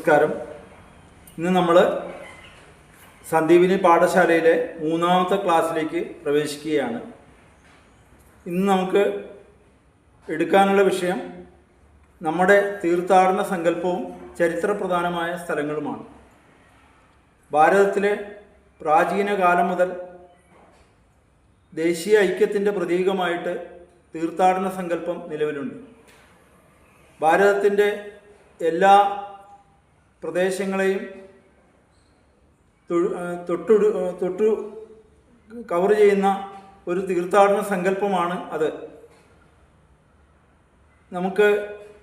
നമസ്കാരം. ഇന്ന് നമ്മൾ സന്ദീപിനി പാഠശാലയിലെ മൂന്നാമത്തെ ക്ലാസ്സിലേക്ക് പ്രവേശിക്കുകയാണ്. ഇന്ന് നമുക്ക് എടുക്കാനുള്ള വിഷയം നമ്മുടെ തീർത്ഥാടന സങ്കല്പവും ചരിത്രപ്രധാനമായ സ്ഥലങ്ങളുമാണ്. ഭാരതത്തിലെ പ്രാചീന കാലം മുതൽ ദേശീയ ഐക്യത്തിന്റെ പ്രതീകമായിട്ട് തീർത്ഥാടന സങ്കല്പം നിലവിലുണ്ട്. ഭാരതത്തിന്റെ എല്ലാ പ്രദേശങ്ങളെയും തൊട്ടു തൊട്ടു കവർ ചെയ്യുന്ന ഒരു തീർത്ഥാടന സങ്കല്പമാണ് അത്. നമുക്ക്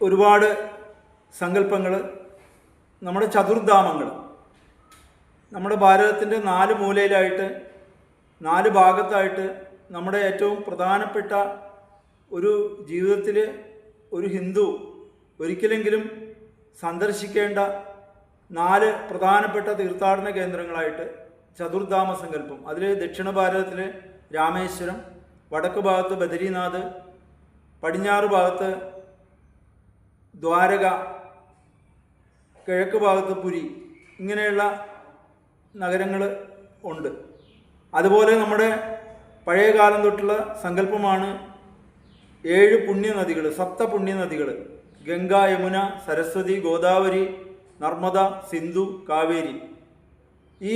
ഒരുപാട് സങ്കല്പങ്ങൾ നമ്മുടെ ചതുർധാമങ്ങൾ. നമ്മുടെ ഭാരതത്തിന്റെ നാല് മൂലയിലായിട്ട് നാല് ഭാഗത്തായിട്ട് നമ്മുടെ ഏറ്റവും പ്രധാനപ്പെട്ട ഒരു ജീവിതത്തിൽ ഒരു ഹിന്ദു ഒരിക്കലെങ്കിലും സന്ദർശിക്കേണ്ട നാല് പ്രധാനപ്പെട്ട തീർത്ഥാടന കേന്ദ്രങ്ങളായിട്ട് ചതുർധാമ സങ്കല്പം. അതിൽ ദക്ഷിണ ഭാരതത്തിൽ രാമേശ്വരം വടക്ക് ഭാഗത്ത് ബദരീനാഥ് പടിഞ്ഞാറ് ഭാഗത്ത് ദ്വാരക കിഴക്ക് ഭാഗത്ത് പുരി ഇങ്ങനെയുള്ള നഗരങ്ങൾ ഉണ്ട്. അതുപോലെ നമ്മുടെ പഴയ കാലം തൊട്ടുള്ള സങ്കല്പമാണ് ഏഴ് പുണ്യനദികൾ സപ്ത പുണ്യനദികൾ ഗംഗ യമുന സരസ്വതി ഗോദാവരി നർമ്മദ സിന്ധു കാവേരി. ഈ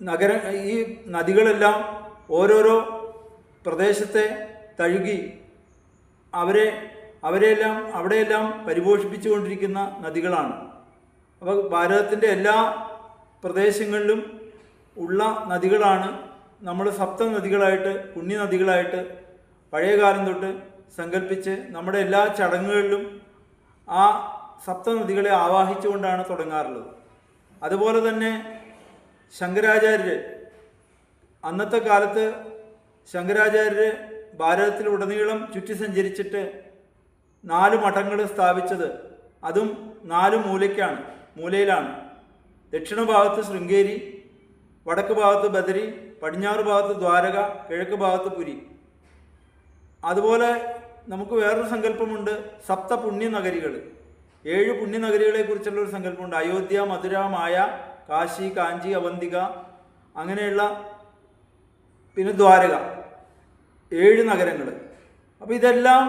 നഗര ഈ നദികളെല്ലാം ഓരോരോ പ്രദേശത്തെ തഴുകി അവരെ അവരെല്ലാം അവിടെയെല്ലാം പരിപോഷിപ്പിച്ചുകൊണ്ടിരിക്കുന്ന നദികളാണ്. അപ്പോൾ ഭാരതത്തിന്റെ എല്ലാ പ്രദേശങ്ങളിലും ഉള്ള നദികളാണ് നമ്മൾ സപ്ത നദികളായിട്ട് പുണ്യ നദികളായിട്ട് പഴയ കാലം തൊട്ട് സങ്കല്പിച്ച് നമ്മുടെ എല്ലാ ചടങ്ങുകളിലും ആ സപ്ത നദികളെ ആവാഹിച്ചുകൊണ്ടാണ് തുടങ്ങാറുള്ളത്. അതുപോലെ തന്നെ ശങ്കരാചാര്യർ അന്നത്തെ കാലത്ത് ശങ്കരാചാര്യർ ഭാരതത്തിലുടനീളം ചുറ്റി സഞ്ചരിച്ചിട്ട് നാല് മഠങ്ങൾ സ്ഥാപിച്ചത് അതും നാല് മൂലയ്ക്കാണ് മൂലയിലാണ്. ദക്ഷിണ ഭാഗത്ത് ശൃംഗേരി വടക്ക് ഭാഗത്ത് ബദരി പടിഞ്ഞാറ് ഭാഗത്ത് ദ്വാരക കിഴക്ക് ഭാഗത്ത് പുരി. അതുപോലെ നമുക്ക് വേറൊരു സങ്കല്പമുണ്ട് സപ്ത പുണ്യനഗരികൾ ഏഴ് പുണ്യനഗരികളെ കുറിച്ചുള്ള ഒരു സങ്കല്പമുണ്ട്. അയോധ്യ മധുര മായ കാശി കാഞ്ചി അവന്തിക അങ്ങനെയുള്ള പിന്നെ ദ്വാരക. ഏഴ് നഗരങ്ങൾ. അപ്പോൾ ഇതെല്ലാം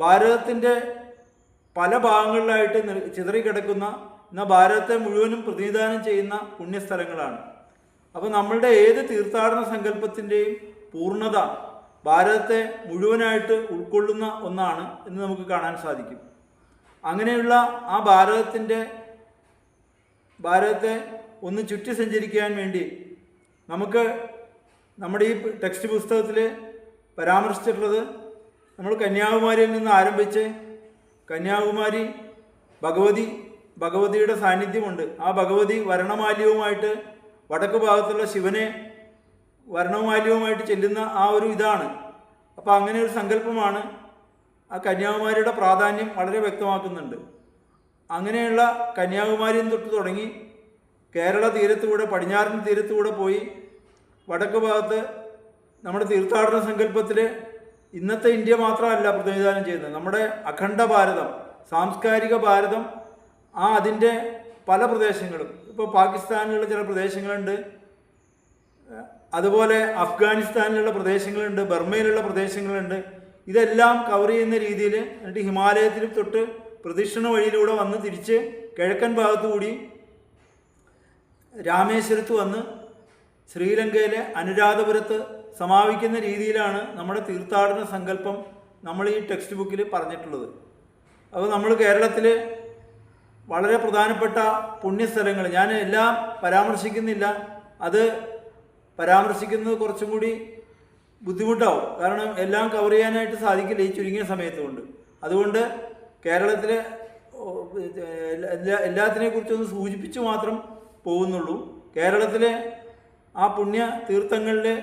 ഭാരതത്തിന്റെ പല ഭാഗങ്ങളിലായിട്ട് ചിതറിക്കിടക്കുന്ന എന്നാൽ ഭാരതത്തെ മുഴുവനും പ്രതിനിധാനം ചെയ്യുന്ന പുണ്യസ്ഥലങ്ങളാണ്. അപ്പോൾ നമ്മളുടെ ഏത് തീർത്ഥാടന സങ്കല്പത്തിന്റെയും പൂർണത ഭാരതത്തെ മുഴുവനായിട്ട് ഉൾക്കൊള്ളുന്ന ഒന്നാണ് എന്ന് നമുക്ക് കാണാൻ സാധിക്കും. അങ്ങനെയുള്ള ആ ഭാരതത്തിന്റെ ഭാരതത്തെ ഒന്ന് ചുറ്റി സഞ്ചരിക്കാൻ വേണ്ടി നമുക്ക് നമ്മുടെ ഈ ടെക്സ്റ്റ് പുസ്തകത്തിൽ പരാമർശിച്ചിട്ടുള്ളത് നമ്മൾ കന്യാകുമാരിയിൽ നിന്ന് ആരംഭിച്ച് കന്യാകുമാരി ഭഗവതി ഭഗവതിയുടെ സാന്നിധ്യമുണ്ട്. ആ ഭഗവതി വരണമാല്യവുമായിട്ട് വടക്ക് ഭാഗത്തുള്ള ശിവനെ വരണമാല്യവുമായിട്ട് ചെല്ലുന്ന ആ ഒരു ഇതാണ്. അപ്പോൾ അങ്ങനെ ഒരു സങ്കല്പമാണ് ആ കന്യാകുമാരിയുടെ പ്രാധാന്യം വളരെ വ്യക്തമാക്കുന്നുണ്ട്. അങ്ങനെയുള്ള കന്യാകുമാരിയിൽ തൊട്ട് തുടങ്ങി കേരള തീരത്തുകൂടെ പടിഞ്ഞാറൻ തീരത്തുകൂടെ പോയി വടക്ക് ഭാഗത്ത് നമ്മുടെ തീർത്ഥാടന സങ്കല്പത്തിൽ ഇന്നത്തെ ഇന്ത്യ മാത്രമല്ല പ്രതിനിധാനം ചെയ്യുന്നത്. നമ്മുടെ അഖണ്ഡ ഭാരതം സാംസ്കാരിക ഭാരതം ആ അതിന്റെ പല പ്രദേശങ്ങളും. ഇപ്പോൾ പാകിസ്ഥാനിലുള്ള ചില പ്രദേശങ്ങളുണ്ട്. അതുപോലെ അഫ്ഗാനിസ്ഥാനിലുള്ള പ്രദേശങ്ങളുണ്ട്. ബർമയിലുള്ള പ്രദേശങ്ങളുണ്ട്. ഇതെല്ലാം കവർ ചെയ്യുന്ന രീതിയിൽ എന്നിട്ട് ഹിമാലയത്തിൽ തൊട്ട് പ്രദക്ഷിണ വഴിയിലൂടെ വന്ന് തിരിച്ച് കിഴക്കൻ ഭാഗത്തുകൂടി രാമേശ്വരത്ത് വന്ന് ശ്രീലങ്കയിലെ അനുരാധപുരത്ത് സമാപിക്കുന്ന രീതിയിലാണ് നമ്മുടെ തീർത്ഥാടന സങ്കല്പം നമ്മൾ ഈ ടെക്സ്റ്റ് ബുക്കിൽ പറഞ്ഞിട്ടുള്ളത്. അപ്പോൾ നമ്മൾ കേരളത്തിൽ വളരെ പ്രധാനപ്പെട്ട പുണ്യസ്ഥലങ്ങൾ ഞാൻ എല്ലാം പരാമർശിക്കുന്നില്ല. അത് പരാമർശിക്കുന്നത് കുറച്ചും കൂടി ബുദ്ധിമുട്ടാവും. കാരണം എല്ലാം കവർ ചെയ്യാനായിട്ട് സാധിക്കില്ല ഈ ചുരുങ്ങിയ സമയത്ത് കൊണ്ട് അതുകൊണ്ട് കേരളത്തിലെ എല്ലാ എല്ലാത്തിനെ കുറിച്ചൊന്ന് സൂചിപ്പിച്ച് മാത്രം പോകുന്നുള്ളൂ. കേരളത്തിലെ ആ പുണ്യ തീർത്ഥങ്ങളിൽ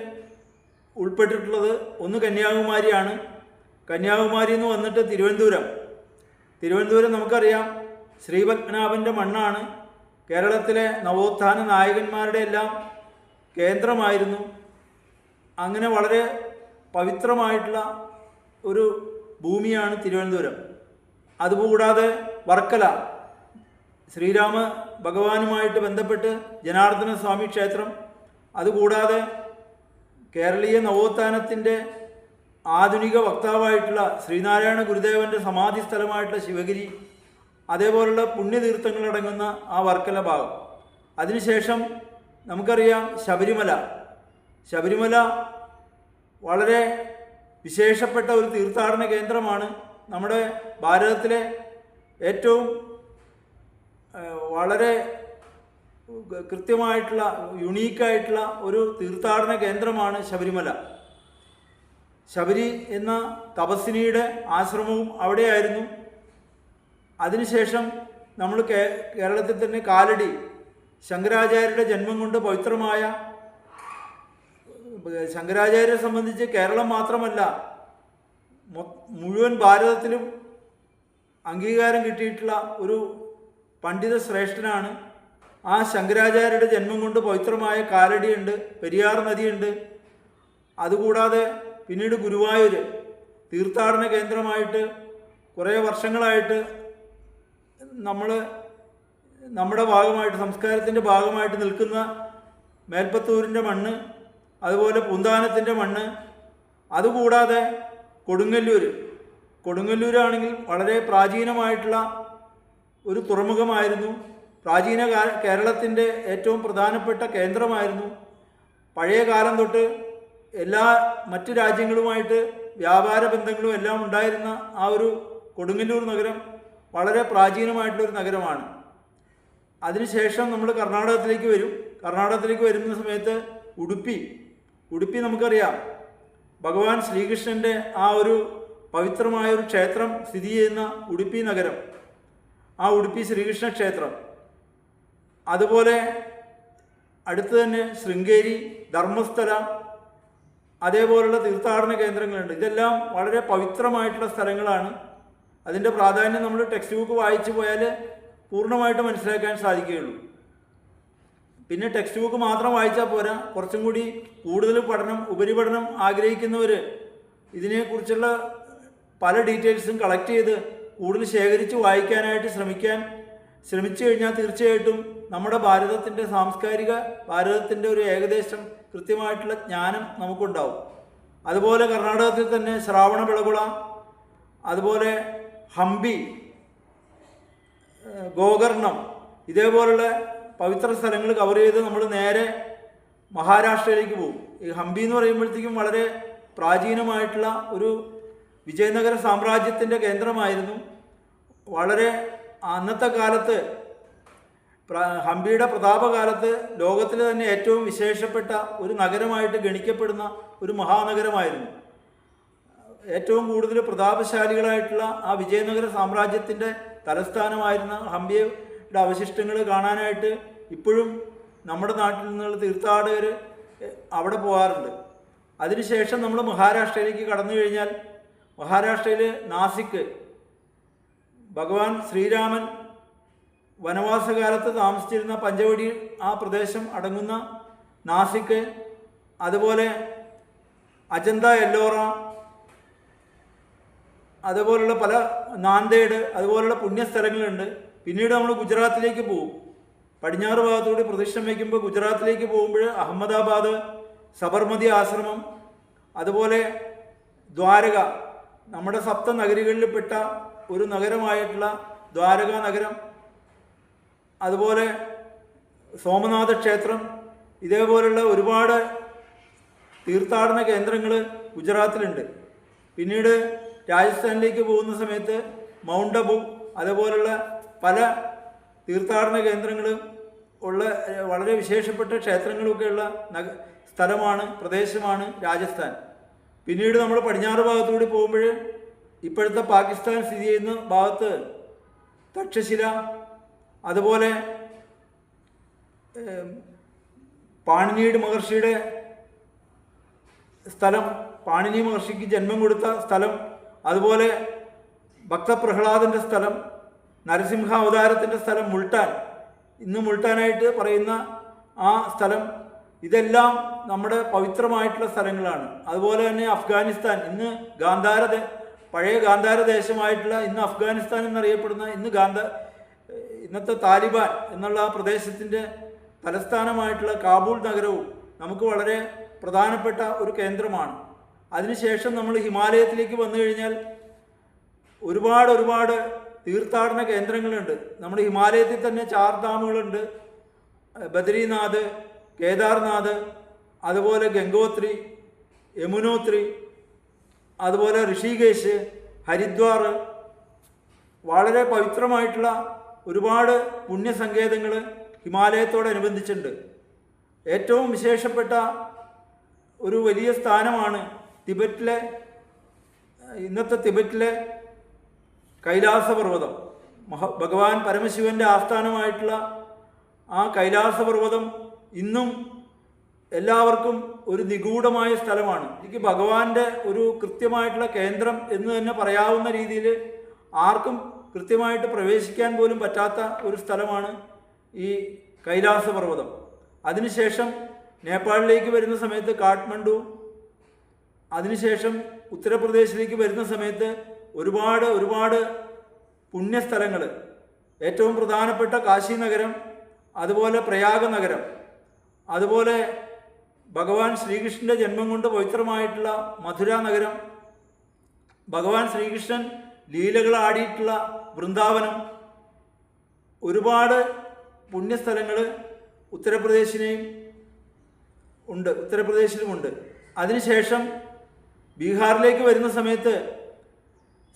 ഉൾപ്പെട്ടിട്ടുള്ളത് ഒന്ന് കന്യാകുമാരിയാണ്. കന്യാകുമാരി എന്ന് വന്നിട്ട് തിരുവനന്തപുരം. തിരുവനന്തപുരം നമുക്കറിയാം ശ്രീപത്മനാഭന്റെ മണ്ണാണ്. കേരളത്തിലെ നവോത്ഥാന നായകന്മാരുടെ എല്ലാം കേന്ദ്രമായിരുന്നു. അങ്ങനെ വളരെ പവിത്രമായിട്ടുള്ള ഒരു ഭൂമിയാണ് തിരുവനന്തപുരം. അതുകൂടാതെ വർക്കല ശ്രീരാമ ഭഗവാനുമായിട്ട് ബന്ധപ്പെട്ട് ജനാർദ്ദന സ്വാമി ക്ഷേത്രം അതുകൂടാതെ കേരളീയ നവോത്ഥാനത്തിന്റെ ആധുനിക വക്താവായിട്ടുള്ള ശ്രീനാരായണ ഗുരുദേവന്റെ സമാധി സ്ഥലമായിട്ടുള്ള ശിവഗിരി അതേപോലുള്ള പുണ്യതീർത്ഥങ്ങളടങ്ങുന്ന ആ വർക്കല ഭാഗം. അതിനുശേഷം നമുക്കറിയാം ശബരിമല. ശബരിമല വളരെ വിശേഷപ്പെട്ട ഒരു തീർത്ഥാടന കേന്ദ്രമാണ്. നമ്മുടെ ഭാരതത്തിലെ ഏറ്റവും വളരെ കൃത്യമായിട്ടുള്ള യുണീക്കായിട്ടുള്ള ഒരു തീർത്ഥാടന കേന്ദ്രമാണ് ശബരിമല. ശബരി എന്ന തപസ്വിനിയുടെ ആശ്രമവും അവിടെയായിരുന്നു. അതിനുശേഷം നമ്മൾ കേരളത്തിൽ തന്നെ കാലടി ശങ്കരാചാര്യരുടെ ജന്മം കൊണ്ട് പവിത്രമായ ശങ്കരാചാര്യരെ സംബന്ധിച്ച് കേരളം മാത്രമല്ല മുഴുവൻ ഭാരതത്തിലും അംഗീകാരം കിട്ടിയിട്ടുള്ള ഒരു പണ്ഡിത ശ്രേഷ്ഠനാണ്. ആ ശങ്കരാചാര്യരുടെ ജന്മം കൊണ്ട് പവിത്രമായ കാലടിയുണ്ട് പെരിയാർ നദിയുണ്ട്. അതുകൂടാതെ പിന്നീട് ഗുരുവായൂർ തീർത്ഥാടന കേന്ദ്രമായിട്ട് കുറേ വർഷങ്ങളായിട്ട് നമ്മൾ നമ്മുടെ ഭാഗമായിട്ട് സംസ്കാരത്തിന്റെ ഭാഗമായിട്ട് നിൽക്കുന്ന മേൽപ്പത്തൂരിന്റെ മണ്ണ് അതുപോലെ പൂന്താനത്തിന്റെ മണ്ണ് അതുകൂടാതെ കൊടുങ്ങല്ലൂർ കൊടുങ്ങല്ലൂരാണെങ്കിൽ വളരെ പ്രാചീനമായിട്ടുള്ള ഒരു തുറമുഖമായിരുന്നു. പ്രാചീന കേരളത്തിന്റെ ഏറ്റവും പ്രധാനപ്പെട്ട കേന്ദ്രമായിരുന്നു. പഴയ കാലം തൊട്ട് എല്ലാ മറ്റ് രാജ്യങ്ങളുമായിട്ട് വ്യാപാര ബന്ധങ്ങളും എല്ലാം ഉണ്ടായിരുന്ന ആ ഒരു കൊടുങ്ങല്ലൂർ നഗരം വളരെ പ്രാചീനമായിട്ടുള്ളൊരു നഗരമാണ്. അതിനുശേഷം നമ്മൾ കർണാടകത്തിലേക്ക് വരും. കർണാടകത്തിലേക്ക് വരുന്ന സമയത്ത് ഉടുപ്പി ഉടുപ്പി നമുക്കറിയാം. ഭഗവാൻ ശ്രീകൃഷ്ണന്റെ ആ ഒരു പവിത്രമായ ഒരു ക്ഷേത്രം സ്ഥിതി ചെയ്യുന്ന ഉടുപ്പി നഗരം. ആ ഉടുപ്പി ശ്രീകൃഷ്ണ ക്ഷേത്രം. അതുപോലെ അടുത്ത് തന്നെ ശൃംഗേരി ധർമ്മസ്ഥല അതേപോലുള്ള തീർത്ഥാടന കേന്ദ്രങ്ങളുണ്ട്. ഇതെല്ലാം വളരെ പവിത്രമായിട്ടുള്ള സ്ഥലങ്ങളാണ്. അതിന്റെ പ്രാധാന്യം നമ്മൾ ടെക്സ്റ്റ് ബുക്ക് വായിച്ചു പോയാൽ പൂർണമായിട്ട് മനസ്സിലാക്കാൻ സാധിക്കുകയുള്ളൂ. പിന്നെ ടെക്സ്റ്റ് ബുക്ക് മാത്രം വായിച്ചാൽ പോരാ. കുറച്ചും കൂടി കൂടുതൽ പഠനം ഉപരിപഠനം ആഗ്രഹിക്കുന്നവർ ഇതിനെക്കുറിച്ചുള്ള പല ഡീറ്റെയിൽസും കളക്ട് ചെയ്ത് കൂടുതൽ ശേഖരിച്ച് വായിക്കാനായിട്ട് ശ്രമിക്കാൻ ശ്രമിച്ചു കഴിഞ്ഞാൽ തീർച്ചയായിട്ടും നമ്മുടെ ഭാരതത്തിന്റെ സാംസ്കാരിക ഭാരതത്തിന്റെ ഒരു ഏകദേശം കൃത്യമായിട്ടുള്ള ജ്ഞാനം നമുക്കുണ്ടാവും. അതുപോലെ കർണാടകത്തിൽ തന്നെ ശ്രാവണ വിളകുള അതുപോലെ ഹംപി ഗോകർണം ഇതേപോലുള്ള പവിത്ര സ്ഥലങ്ങൾ കവർ ചെയ്ത് നമ്മൾ നേരെ മഹാരാഷ്ട്രയിലേക്ക് പോകും. ഈ ഹംപി എന്ന് പറയുമ്പോഴത്തേക്കും വളരെ പ്രാചീനമായിട്ടുള്ള ഒരു വിജയനഗര സാമ്രാജ്യത്തിന്റെ കേന്ദ്രമായിരുന്നു. വളരെ അന്നത്തെ കാലത്ത് ഹംപിയുടെ പ്രതാപകാലത്ത് ലോകത്തിൽ തന്നെ ഏറ്റവും വിശേഷപ്പെട്ട ഒരു നഗരമായിട്ട് ഗണിക്കപ്പെടുന്ന ഒരു മഹാനഗരമായിരുന്നു. ഏറ്റവും കൂടുതൽ പ്രതാപശാലികളായിട്ടുള്ള ആ വിജയനഗര സാമ്രാജ്യത്തിന്റെ തലസ്ഥാനമായിരുന്ന ഹംപിയുടെ അവശിഷ്ടങ്ങൾ കാണാനായിട്ട് ഇപ്പോഴും നമ്മുടെ നാട്ടിൽ നിന്നുള്ള തീർത്ഥാടകർ അവിടെ പോകാറുണ്ട്. അതിനുശേഷം നമ്മൾ മഹാരാഷ്ട്രയിലേക്ക് കടന്നു കഴിഞ്ഞാൽ മഹാരാഷ്ട്രയിൽ നാസിക്ക് ഭഗവാൻ ശ്രീരാമൻ വനവാസകാലത്ത് താമസിച്ചിരുന്ന പഞ്ചവടി ആ പ്രദേശം അടങ്ങുന്ന നാസിക്ക് അതുപോലെ അജന്ത എല്ലോറ അതുപോലുള്ള പല നാന്തേട് അതുപോലുള്ള പുണ്യസ്ഥലങ്ങളുണ്ട്. പിന്നീട് നമ്മൾ ഗുജറാത്തിലേക്ക് പോകും. പടിഞ്ഞാറ് ഭാഗത്തുകൂടി പ്രദക്ഷിണം വയ്ക്കുമ്പോൾ ഗുജറാത്തിലേക്ക് പോകുമ്പോൾ അഹമ്മദാബാദ് സബർമതി ആശ്രമം അതുപോലെ ദ്വാരക നമ്മുടെ സപ്ത നഗരികളിൽപ്പെട്ട ഒരു നഗരമായിട്ടുള്ള ദ്വാരക നഗരം അതുപോലെ സോമനാഥ ക്ഷേത്രം ഇതേപോലുള്ള ഒരുപാട് തീർത്ഥാടന കേന്ദ്രങ്ങൾ ഗുജറാത്തിലുണ്ട്. പിന്നീട് രാജസ്ഥാനിലേക്ക് പോകുന്ന സമയത്ത് മൗണ്ട് അബു അതേപോലുള്ള പല തീർത്ഥാടന കേന്ദ്രങ്ങളും ഉള്ള വളരെ വിശേഷപ്പെട്ട ക്ഷേത്രങ്ങളൊക്കെയുള്ള നഗ സ്ഥലമാണ് പ്രദേശമാണ് രാജസ്ഥാൻ. പിന്നീട് നമ്മൾ പടിഞ്ഞാറ് ഭാഗത്തുകൂടി പോകുമ്പോൾ ഇപ്പോഴത്തെ പാകിസ്ഥാൻ സ്ഥിതി ചെയ്യുന്ന ഭാഗത്ത് തക്ഷശില അതുപോലെ പാണിനീട് മഹർഷിയുടെ സ്ഥലം പാണിനി മഹർഷിക്ക് ജന്മം കൊടുത്ത സ്ഥലം അതുപോലെ ഭക്തപ്രഹ്ലാദന്റെ സ്ഥലം നരസിംഹ അവതാരത്തിന്റെ സ്ഥലം മുൾട്ടാൻ. ഇന്ന് മുൾട്ടാനായിട്ട് പറയുന്ന ആ സ്ഥലം ഇതെല്ലാം നമ്മുടെ പവിത്രമായിട്ടുള്ള സ്ഥലങ്ങളാണ്. അതുപോലെ തന്നെ അഫ്ഗാനിസ്ഥാൻ. ഇന്ന് ഗാന്ധാര പഴയ ഗാന്ധാര ദേശമായിട്ടുള്ള ഇന്ന് അഫ്ഗാനിസ്ഥാൻ എന്നറിയപ്പെടുന്ന ഇന്ന് ഗാന്ധ ഇന്നത്തെ താലിബാൻ എന്നുള്ള ആ പ്രദേശത്തിന്റെ തലസ്ഥാനമായിട്ടുള്ള കാബൂൾ നഗരവും നമുക്ക് വളരെ പ്രധാനപ്പെട്ട ഒരു കേന്ദ്രമാണ്. അതിനുശേഷം നമ്മൾ ഹിമാലയത്തിലേക്ക് വന്നു കഴിഞ്ഞാൽ ഒരുപാട് ഒരുപാട് തീർത്ഥാടന കേന്ദ്രങ്ങളുണ്ട്. നമ്മുടെ ഹിമാലയത്തിൽ തന്നെ ചാർ ഡാമുകളുണ്ട് ബദ്രീനാഥ് കേദാർനാഥ് അതുപോലെ ഗംഗോത്രി യമുനോത്രി അതുപോലെ ഋഷികേശ് ഹരിദ്വാർ. വളരെ പവിത്രമായിട്ടുള്ള ഒരുപാട് പുണ്യസങ്കേതങ്ങൾ ഹിമാലയത്തോടനുബന്ധിച്ചുണ്ട് ഏറ്റവും വിശേഷപ്പെട്ട ഒരു വലിയ സ്ഥാനമാണ് തിബറ്റിലെ ഇന്നത്തെ തിബറ്റിലെ കൈലാസപർവതം. മഹ ഭഗവാൻ പരമശിവന്റെ ആസ്ഥാനമായിട്ടുള്ള ആ കൈലാസപർവതം ഇന്നും എല്ലാവർക്കും ഒരു നിഗൂഢമായ സ്ഥലമാണ്. എനിക്ക് ഭഗവാന്റെ ഒരു കൃത്യമായിട്ടുള്ള കേന്ദ്രം എന്ന് തന്നെ പറയാവുന്ന രീതിയിൽ ആർക്കും കൃത്യമായിട്ട് പ്രവേശിക്കാൻ പോലും പറ്റാത്ത ഒരു സ്ഥലമാണ് ഈ കൈലാസപർവതം. അതിനുശേഷം നേപ്പാളിലേക്ക് വരുന്ന സമയത്ത് കാഠ്മണ്ഡു അതിനുശേഷം ഉത്തർപ്രദേശിലേക്ക് വരുന്ന സമയത്ത് ഒരുപാട് ഒരുപാട് പുണ്യസ്ഥലങ്ങൾ ഏറ്റവും പ്രധാനപ്പെട്ട കാശി നഗരം അതുപോലെ പ്രയാഗ നഗരം അതുപോലെ ഭഗവാൻ ശ്രീകൃഷ്ണന്റെ ജന്മം കൊണ്ട് പവിത്രമായിട്ടുള്ള മധുര നഗരം ഭഗവാൻ ശ്രീകൃഷ്ണൻ ലീലകൾ ആടിയിട്ടുള്ള വൃന്ദാവനം ഒരുപാട് പുണ്യസ്ഥലങ്ങൾ ഉത്തർപ്രദേശിനെയും ഉണ്ട് ഉത്തർപ്രദേശിലുമുണ്ട് അതിനുശേഷം ബീഹാറിലേക്ക് വരുന്ന സമയത്ത്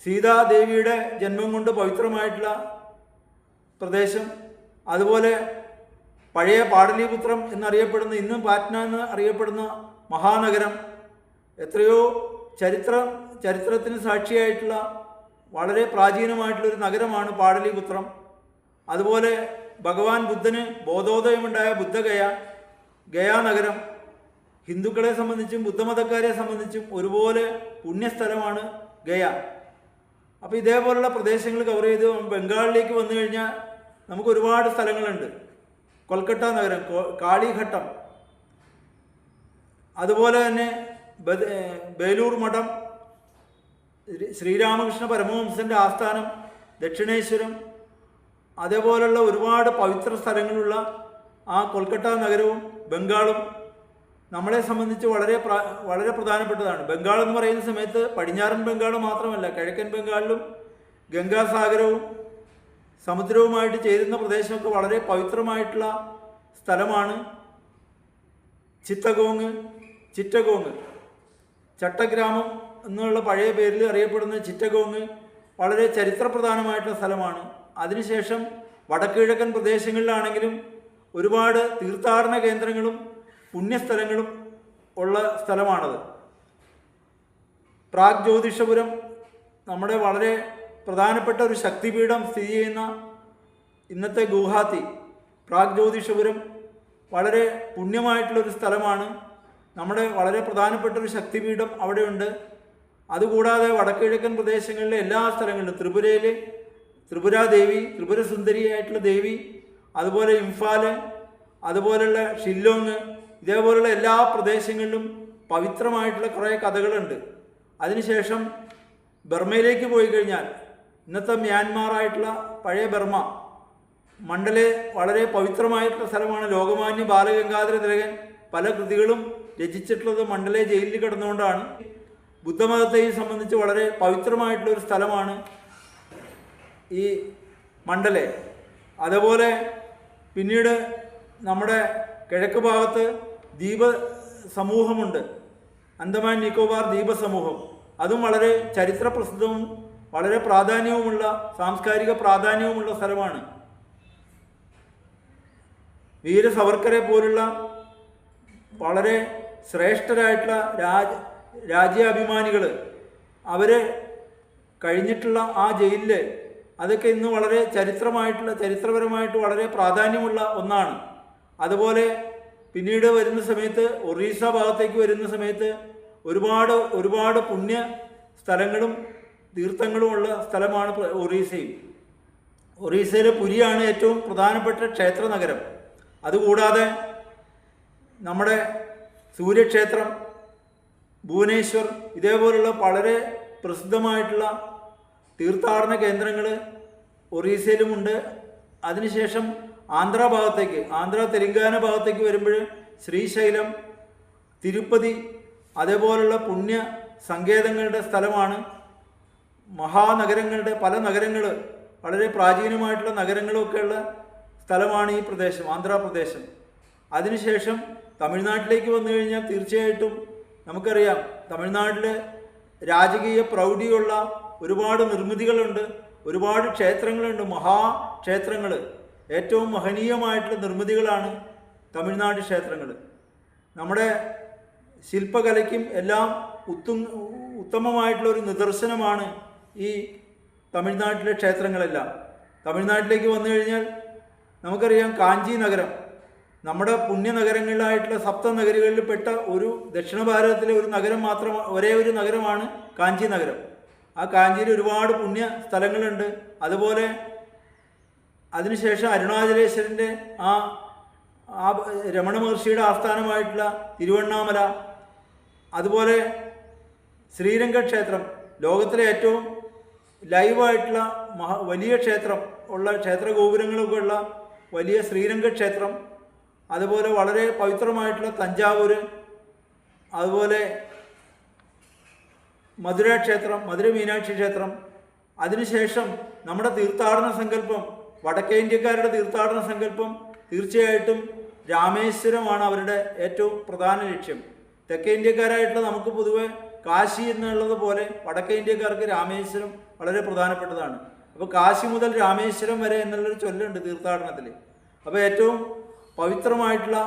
സീതാദേവിയുടെ ജന്മം കൊണ്ട് പവിത്രമായിട്ടുള്ള പ്രദേശം അതുപോലെ പഴയ പാടലീപുത്രം എന്നറിയപ്പെടുന്ന ഇന്നും പാറ്റ്ന എന്ന് അറിയപ്പെടുന്ന മഹാനഗരം എത്രയോ ചരിത്ര ചരിത്രത്തിന് സാക്ഷിയായിട്ടുള്ള വളരെ പ്രാചീനമായിട്ടുള്ളൊരു നഗരമാണ് പാടലീപുത്രം. അതുപോലെ ഭഗവാൻ ബുദ്ധന് ബോധോദയമുണ്ടായ ബുദ്ധഗയ ഗയാ നഗരം ഹിന്ദുക്കളെ സംബന്ധിച്ചും ബുദ്ധമതക്കാരെ സംബന്ധിച്ചും ഒരുപോലെ പുണ്യസ്ഥലമാണ് ഗയ. അപ്പോൾ ഇതേപോലുള്ള പ്രദേശങ്ങൾ കവർ ചെയ്ത് ബംഗാളിലേക്ക് വന്നു കഴിഞ്ഞാൽ നമുക്ക് ഒരുപാട് സ്ഥലങ്ങളുണ്ട്. കൊൽക്കട്ട നഗരം കാളിഘട്ടം. അതുപോലെ തന്നെ ബേലൂർ മഠം ശ്രീരാമകൃഷ്ണ പരമഹംസന്റെ ആസ്ഥാനം ദക്ഷിണേശ്വരം. അതേപോലുള്ള ഒരുപാട് പവിത്ര സ്ഥലങ്ങളുള്ള ആ കൊൽക്കട്ട നഗരവും ബംഗാളും നമ്മളെ സംബന്ധിച്ച് വളരെ വളരെ പ്രധാനപ്പെട്ടതാണ്. ബംഗാൾ എന്ന് പറയുന്ന സമയത്ത് പടിഞ്ഞാറൻ ബംഗാൾ മാത്രമല്ല കിഴക്കൻ ബംഗാളിലും ഗംഗാസാഗരവും സമുദ്രവുമായിട്ട് ചേരുന്ന പ്രദേശമൊക്കെ വളരെ പവിത്രമായിട്ടുള്ള സ്ഥലമാണ് ചിത്തഗോങ് ചിറ്റഗോങ്. ചട്ടഗ്രാമം എന്നുള്ള പഴയ പേരിൽ അറിയപ്പെടുന്ന ചിറ്റഗോങ് വളരെ ചരിത്രപ്രധാനമായിട്ടുള്ള സ്ഥലമാണ്. അതിനുശേഷം വടക്കുകിഴക്കൻ പ്രദേശങ്ങളിലാണെങ്കിലും ഒരുപാട് തീർത്ഥാടന കേന്ദ്രങ്ങളും പുണ്യസ്ഥലങ്ങളും ഉള്ള സ്ഥലമാണത്. പ്രാഗ് ജ്യോതിഷപുരം നമ്മുടെ വളരെ പ്രധാനപ്പെട്ട ഒരു ശക്തിപീഠം സ്ഥിതി ചെയ്യുന്ന ഇന്നത്തെ ഗുവാഹത്തി. പ്രാഗ് ജ്യോതിഷപുരം വളരെ പുണ്യമായിട്ടുള്ളൊരു സ്ഥലമാണ്. നമ്മുടെ വളരെ പ്രധാനപ്പെട്ട ഒരു ശക്തിപീഠം അവിടെയുണ്ട്. അതുകൂടാതെ വടക്കിഴക്കൻ പ്രദേശങ്ങളിലെ എല്ലാ സ്ഥലങ്ങളിലും ത്രിപുരയിലെ ത്രിപുര ദേവി ത്രിപുര സുന്ദരിയായിട്ടുള്ള ദേവി അതുപോലെ ഇംഫാൽ അതുപോലെയുള്ള ഷില്ലോങ് ഇതേപോലുള്ള എല്ലാ പ്രദേശങ്ങളിലും പവിത്രമായിട്ടുള്ള കുറേ കഥകളുണ്ട്. അതിനുശേഷം ബർമയിലേക്ക് പോയി കഴിഞ്ഞാൽ ഇന്നത്തെ മ്യാൻമാറായിട്ടുള്ള പഴയ ബർമ മണ്ഡലെ വളരെ പവിത്രമായിട്ടുള്ള സ്ഥലമാണ്. ലോകമാന്യ ബാലഗംഗാധര തിലകൻ പല കൃതികളും രചിച്ചിട്ടുള്ളത് മണ്ഡലെ ജയിലിൽ കിടന്നുകൊണ്ടാണ്. ബുദ്ധമതത്തെയും സംബന്ധിച്ച് വളരെ പവിത്രമായിട്ടുള്ള ഒരു സ്ഥലമാണ് ഈ മണ്ഡലെ. അതുപോലെ പിന്നീട് നമ്മുടെ കിഴക്ക് ഭാഗത്ത് ദ്വീപ സമൂഹമുണ്ട് അന്തമാൻ നിക്കോബാർ ദ്വീപ സമൂഹം അതും വളരെ ചരിത്ര പ്രസിദ്ധവും വളരെ പ്രാധാന്യവുമുള്ള സാംസ്കാരിക പ്രാധാന്യവുമുള്ള സ്ഥലമാണ്. വീര സവർക്കറെ പോലുള്ള വളരെ ശ്രേഷ്ഠരായിട്ടുള്ള രാജ രാജ്യാഭിമാനികൾ അവരെ കഴിഞ്ഞിട്ടുള്ള ആ ജയിലിൽ അതൊക്കെ ഇന്ന് വളരെ ചരിത്രമായിട്ടുള്ള ചരിത്രപരമായിട്ട് വളരെ പ്രാധാന്യമുള്ള ഒന്നാണ്. അതുപോലെ പിന്നീട് വരുന്ന സമയത്ത് ഒറീസ ഭാഗത്തേക്ക് വരുന്ന സമയത്ത് ഒരുപാട് ഒരുപാട് പുണ്യ സ്ഥലങ്ങളും തീർത്ഥങ്ങളും ഉള്ള സ്ഥലമാണ് ഒറീസയും. ഒറീസയിലെ പുരിയാണ് ഏറ്റവും പ്രധാനപ്പെട്ട ക്ഷേത്ര നഗരം. അതുകൂടാതെ നമ്മുടെ സൂര്യക്ഷേത്രം ഭുവനേശ്വർ ഇതേപോലുള്ള വളരെ പ്രസിദ്ധമായിട്ടുള്ള തീർത്ഥാടന കേന്ദ്രങ്ങൾ ഒറീസയിലുമുണ്ട്. അതിനുശേഷം ആന്ധ്ര ഭാഗത്തേക്ക് ആന്ധ്ര തെലങ്കാന ഭാഗത്തേക്ക് വരുമ്പോൾ ശ്രീശൈലം തിരുപ്പതി അതേപോലുള്ള പുണ്യ സങ്കേതങ്ങളുടെ സ്ഥലമാണ്. മഹാനഗരങ്ങളുടെ പല നഗരങ്ങൾ വളരെ പ്രാചീനമായിട്ടുള്ള നഗരങ്ങളൊക്കെയുള്ള സ്ഥലമാണ് ഈ പ്രദേശം ആന്ധ്രാപ്രദേശം അതിനുശേഷം തമിഴ്നാട്ടിലേക്ക് വന്നു കഴിഞ്ഞാൽ തീർച്ചയായിട്ടും നമുക്കറിയാം തമിഴ്നാട്ടിലെ രാജകീയ പ്രൗഢിയുള്ള ഒരുപാട് നിർമ്മിതികളുണ്ട് ഒരുപാട് ക്ഷേത്രങ്ങളുണ്ട് മഹാക്ഷേത്രങ്ങൾ. ഏറ്റവും മഹനീയമായിട്ടുള്ള നിർമ്മിതികളാണ് തമിഴ്നാട് ക്ഷേത്രങ്ങൾ നമ്മുടെ ശില്പകലയ്ക്കും എല്ലാം ഉത്തു ഉത്തമമായിട്ടുള്ള ഒരു നിദർശനമാണ് ഈ തമിഴ്നാട്ടിലെ ക്ഷേത്രങ്ങളെല്ലാം. തമിഴ്നാട്ടിലേക്ക് വന്നു കഴിഞ്ഞാൽ നമുക്കറിയാം കാഞ്ചി നഗരം. നമ്മുടെ പുണ്യനഗരങ്ങളിലായിട്ടുള്ള സപ്തനഗരികളിൽ പെട്ട ഒരു ദക്ഷിണ ഭാരതത്തിലെ ഒരു നഗരം മാത്രം ഒരേ ഒരു നഗരമാണ് കാഞ്ചി നഗരം. ആ കാഞ്ചിയിൽ ഒരുപാട് പുണ്യ സ്ഥലങ്ങളുണ്ട്. അതുപോലെ അതിനുശേഷം അരുണാചലേശ്വരന്റെ ആ ആ രമണ മഹർഷിയുടെ ആസ്ഥാനമായിട്ടുള്ള തിരുവണ്ണാമല അതുപോലെ ശ്രീരംഗക്ഷേത്രം ലോകത്തിലെ ഏറ്റവും ലൈവായിട്ടുള്ള മഹ വലിയ ക്ഷേത്രം ഉള്ള ക്ഷേത്ര ഗോപുരങ്ങളൊക്കെ ഉള്ള വലിയ ശ്രീരംഗക്ഷേത്രം അതുപോലെ വളരെ പവിത്രമായിട്ടുള്ള തഞ്ചാവൂർ അതുപോലെ മധുര ക്ഷേത്രം മധുര മീനാക്ഷി ക്ഷേത്രം. അതിനുശേഷം നമ്മുടെ തീർത്ഥാടന സങ്കല്പം വടക്കേ ഇന്ത്യക്കാരുടെ തീർത്ഥാടന സങ്കല്പം തീർച്ചയായിട്ടും രാമേശ്വരമാണ് അവരുടെ ഏറ്റവും പ്രധാന ലക്ഷ്യം. തെക്കേ ഇന്ത്യക്കാരായിട്ടുള്ള നമുക്ക് പൊതുവെ കാശി എന്നുള്ളത് പോലെ വടക്കേ ഇന്ത്യക്കാർക്ക് രാമേശ്വരം വളരെ പ്രധാനപ്പെട്ടതാണ്. അപ്പോൾ കാശി മുതൽ രാമേശ്വരം വരെ എന്നുള്ളൊരു ചൊല്ലുണ്ട് തീർത്ഥാടനത്തിൽ അപ്പോൾ ഏറ്റവും പവിത്രമായിട്ടുള്ള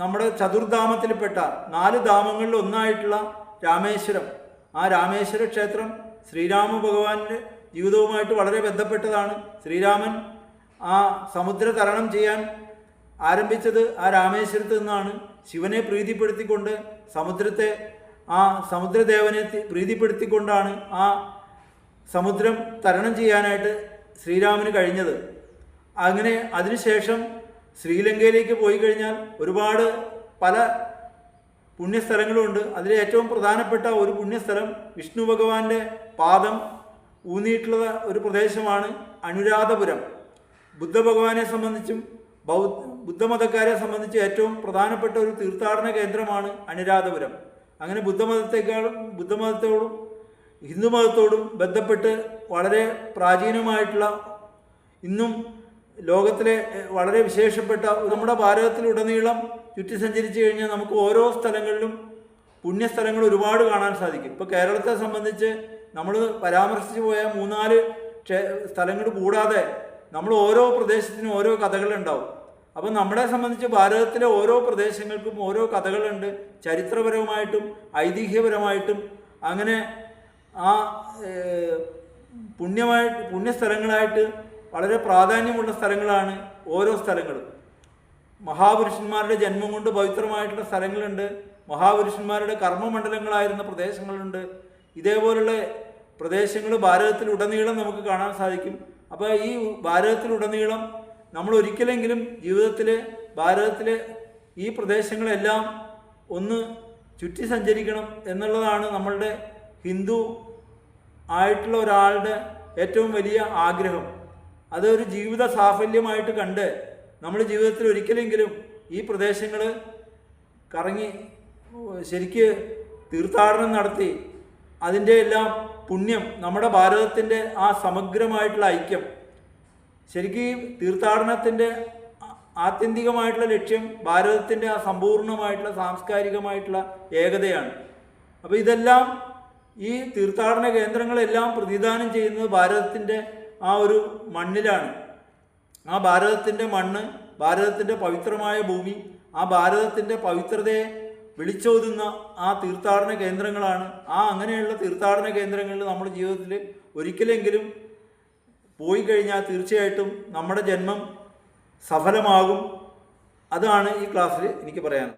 നമ്മുടെ ചതുർധാമത്തിൽപ്പെട്ട നാല് ധാമങ്ങളിൽ ഒന്നായിട്ടുള്ള രാമേശ്വരം. ആ രാമേശ്വര ക്ഷേത്രം ശ്രീരാമ ഭഗവാന്റെ ജീവിതവുമായിട്ട് വളരെ ബന്ധപ്പെട്ടതാണ്. ശ്രീരാമൻ ആ സമുദ്ര തരണം ചെയ്യാൻ ആരംഭിച്ചത് ആ രാമേശ്വരത്ത് നിന്നാണ്. ശിവനെ പ്രീതിപ്പെടുത്തിക്കൊണ്ട് സമുദ്രത്തെ ആ സമുദ്രദേവനെ പ്രീതിപ്പെടുത്തിക്കൊണ്ടാണ് ആ സമുദ്രം തരണം ചെയ്യാനായിട്ട് ശ്രീരാമന് കഴിഞ്ഞത്. അങ്ങനെ അതിനുശേഷം ശ്രീലങ്കയിലേക്ക് പോയി കഴിഞ്ഞാൽ ഒരുപാട് പല പുണ്യസ്ഥലങ്ങളുമുണ്ട് അതിലെ ഏറ്റവും പ്രധാനപ്പെട്ട ഒരു പുണ്യസ്ഥലം വിഷ്ണു ഭഗവാന്റെ പാദം ഊന്നിയിട്ടുള്ള ഒരു പ്രദേശമാണ് അനുരാധപുരം. ബുദ്ധഭഗവാനെ സംബന്ധിച്ചും ബൗദ്ധ ബുദ്ധമതക്കാരെ സംബന്ധിച്ച് ഏറ്റവും പ്രധാനപ്പെട്ട ഒരു തീർത്ഥാടന കേന്ദ്രമാണ് അനുരാധപുരം. അങ്ങനെ ബുദ്ധമതത്തെക്കാളും ബുദ്ധമതത്തോടും ഹിന്ദുമതത്തോടും ബന്ധപ്പെട്ട് വളരെ പ്രാചീനമായിട്ടുള്ള ഇന്നും ലോകത്തിലെ വളരെ വിശേഷപ്പെട്ട നമ്മുടെ ഭാരതത്തിലുടനീളം ചുറ്റി സഞ്ചരിച്ചു കഴിഞ്ഞാൽ നമുക്ക് ഓരോ സ്ഥലങ്ങളിലും പുണ്യസ്ഥലങ്ങൾ ഒരുപാട് കാണാൻ സാധിക്കും. ഇപ്പോൾ കേരളത്തെ സംബന്ധിച്ച് നമ്മൾ പരാമർശിച്ചു പോയ മൂന്നാൽ സ്ഥലങ്ങൾ കൂടാതെ നമ്മൾ ഓരോ പ്രദേശത്തിനും ഓരോ കഥകളുണ്ടാവും അപ്പം നമ്മളെ സംബന്ധിച്ച് ഭാരതത്തിലെ ഓരോ പ്രദേശങ്ങൾക്കും ഓരോ കഥകളുണ്ട്. ചരിത്രപരമായിട്ടും ഐതിഹ്യപരമായിട്ടും. അങ്ങനെ ആ പുണ്യമായി പുണ്യസ്ഥലങ്ങളായിട്ട് വളരെ പ്രാധാന്യമുള്ള സ്ഥലങ്ങളാണ് ഓരോ സ്ഥലങ്ങളും. മഹാപുരുഷന്മാരുടെ ജന്മം കൊണ്ട് പവിത്രമായിട്ടുള്ള സ്ഥലങ്ങളുണ്ട്. മഹാപുരുഷന്മാരുടെ കർമ്മമണ്ഡലങ്ങളായിരുന്ന പ്രദേശങ്ങളുണ്ട്. ഇതേപോലുള്ള പ്രദേശങ്ങൾ ഭാരതത്തിലുടനീളം നമുക്ക് കാണാൻ സാധിക്കും. അപ്പോൾ ഈ ഭാരതത്തിലുടനീളം നമ്മൾ ഒരിക്കലെങ്കിലും ജീവിതത്തിൽ ഭാരതത്തിലെ ഈ പ്രദേശങ്ങളെല്ലാം ഒന്ന് ചുറ്റി സഞ്ചരിക്കണം എന്നുള്ളതാണ് നമ്മളുടെ ഹിന്ദു ആയിട്ടുള്ള ഒരാളുടെ ഏറ്റവും വലിയ ആഗ്രഹം. അതൊരു ജീവിത സാഫല്യമായിട്ട് കണ്ട് നമ്മൾ ജീവിതത്തിൽ ഒരിക്കലെങ്കിലും ഈ പ്രദേശങ്ങൾ കറങ്ങി ശരിക്ക് തീർത്ഥാടനം നടത്തി അതിന്റെ എല്ലാം പുണ്യം നമ്മുടെ ഭാരതത്തിന്റെ ആ സമഗ്രമായിട്ടുള്ള ഐക്യം ശരിക്കും തീർത്ഥാടനത്തിന്റെ ആത്യന്തികമായിട്ടുള്ള ലക്ഷ്യം ഭാരതത്തിന്റെ ആ സമ്പൂർണമായിട്ടുള്ള സാംസ്കാരികമായിട്ടുള്ള ഏകതയാണ്. അപ്പോൾ ഇതെല്ലാം ഈ തീർത്ഥാടന കേന്ദ്രങ്ങളെല്ലാം പ്രതിദാനം ചെയ്യുന്നത് ഭാരതത്തിന്റെ ആ ഒരു മണ്ണിലാണ്. ആ ഭാരതത്തിന്റെ മണ്ണ് ഭാരതത്തിന്റെ പവിത്രമായ ഭൂമി ആ ഭാരതത്തിന്റെ പവിത്രതയെ വിളിച്ചോതുന്ന ആ തീർത്ഥാടന കേന്ദ്രങ്ങളാണ്. ആ അങ്ങനെയുള്ള തീർത്ഥാടന കേന്ദ്രങ്ങളിൽ നമ്മുടെ ജീവിതത്തിൽ ഒരിക്കലെങ്കിലും പോയി കഴിഞ്ഞാൽ തീർച്ചയായിട്ടും നമ്മുടെ ജന്മം സഫലമാകും. അതാണ് ഈ ക്ലാസ്സിൽ എനിക്ക് പറയാനുള്ളത്.